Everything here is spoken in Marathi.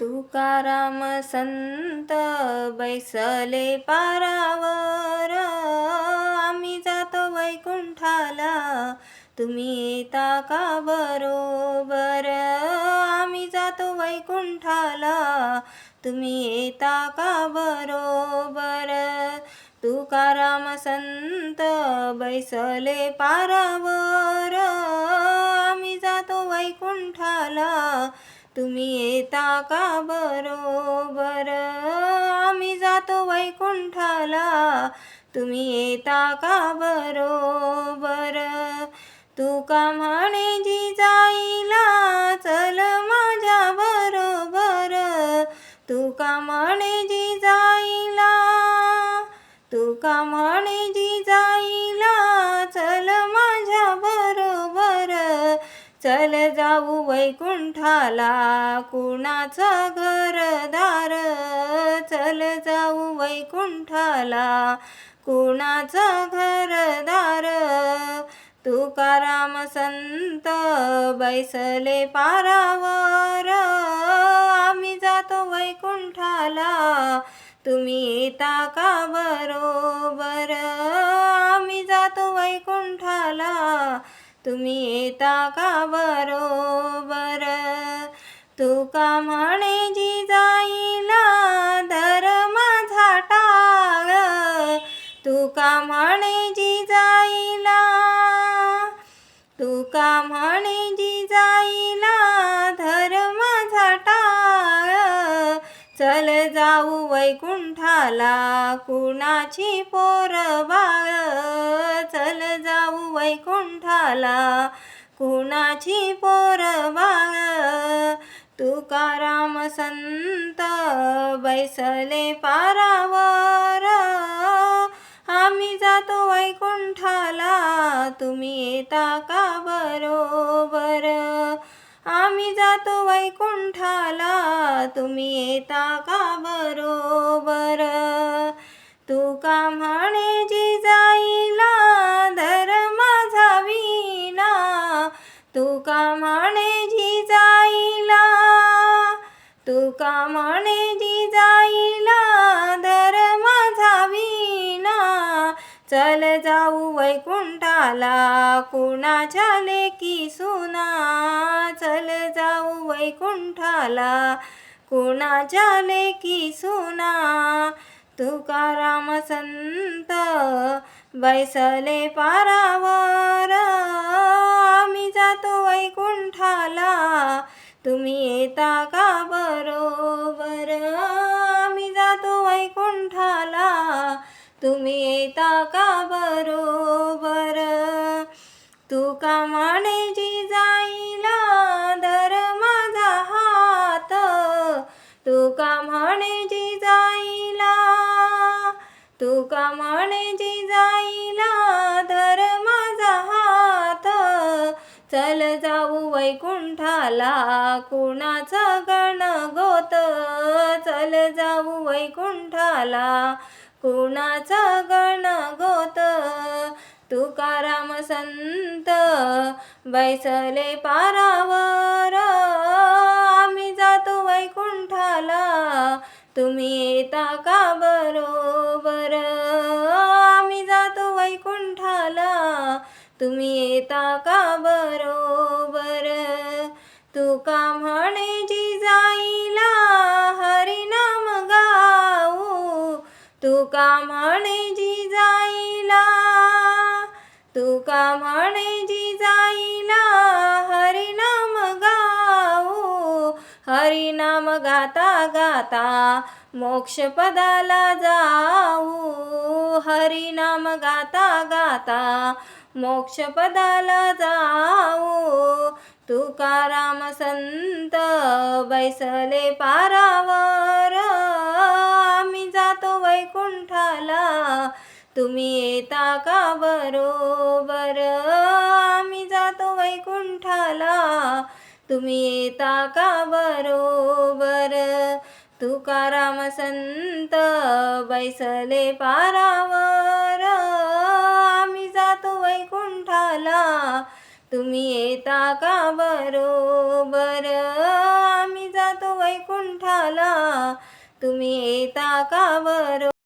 तुकाराम संत बैसले पारावर. आम्ही जातो वैकुंठाला. तुम्ही येता का बरोबर? आम्ही जातो वैकुंठाला. तुम्ही येता का बरोबर? तुकाराम संत बैसले पारावर. आम्ही जातो वैकुंठाला. तुम्ही येता का बरोबर? आम्ही जातो वैकुंठाला. तुम्ही येता का बरोबर? तुका म्हणे जी जाईला चल माझ्या बरोबर. तुका म्हणे जी जाईला तुका म्हणे जी जाऊ वैकुंठाला. कुणाचं घरदार? चल जाऊ वैकुंठाला. कुणाचं घरदार? तुकाराम संत बैसले पारावर. आम्ही जातो वैकुंठाला. तुम्ही येता का बरोबर? आम्ही जातो वैकुंठाला. तुम्ही येता का बरोबर? तुका म्हणे जी जाईला धर माझा टाळ तुका म्हणे जी चल जाऊ वैकुंठाला कुणाची पोर बाळ? चल जाऊ वैकुंठाला कुणाची पोर बाळ? तुकाराम संत बैसले पारावर. आम्ही जातो वैकुंठाला तुम्ही येता का बरोबर? आम्ही जातो वैकुंठाला. तुम्ही येता का बरोबर? तुका म्हणे जी जाईला धर माझा विना तुका म्हणे जी जाईला तुका म्हणे जी जाईला धर माझा विना चल जाऊ वैकुंठाला. कुणाच्या लेकी सुना? वैकुंठाला. कुणाच्या लेखी सुना? तुकाराम संत बैसले पारावर. आम्ही जातो वैकुंठाला. तुम्ही येता का बरोबर? आम्ही जातो वैकुंठाला. तुम्ही येता का बरोबर? तुका म्हणे जी जाईला तुका म्हणे जी जाईला? तुका म्हणे जी जाईला? धर माझा हात. चल जाऊ वैकुंठाला कुणाचं गण गोत? चल जाऊ वैकुंठाला कुणाचं गण गोत? तुकाराम संत? बैसले पारावर. आला तुम्ही येता का बरोबर? आम्ही जातो वैकुंठाला तुम्ही येता का बरोबर? तुका म्हणे जी जाईला हरिनाम गाऊ. तुका म्हणे जी जाईला तुका म्हणे जी जाई आता मोक्ष पदाला जाऊ. हरिनाम गाता गाता मोक्ष पदाला जाऊ. तुकाराम संत बैसले पारावर. आम्ही जातो वैकुंठाला. तुम्ही येता का बरोबर? आम्ही जातो वैकुंठाला. तुम्ही येता का बरोबर? तुकाराम संत बैसले पारावर. आम्ही जातो वैकुंठाला. तुम्ही येता का बरोबर? आम्ही जातो वैकुंठाला. तुम्ही येता का बर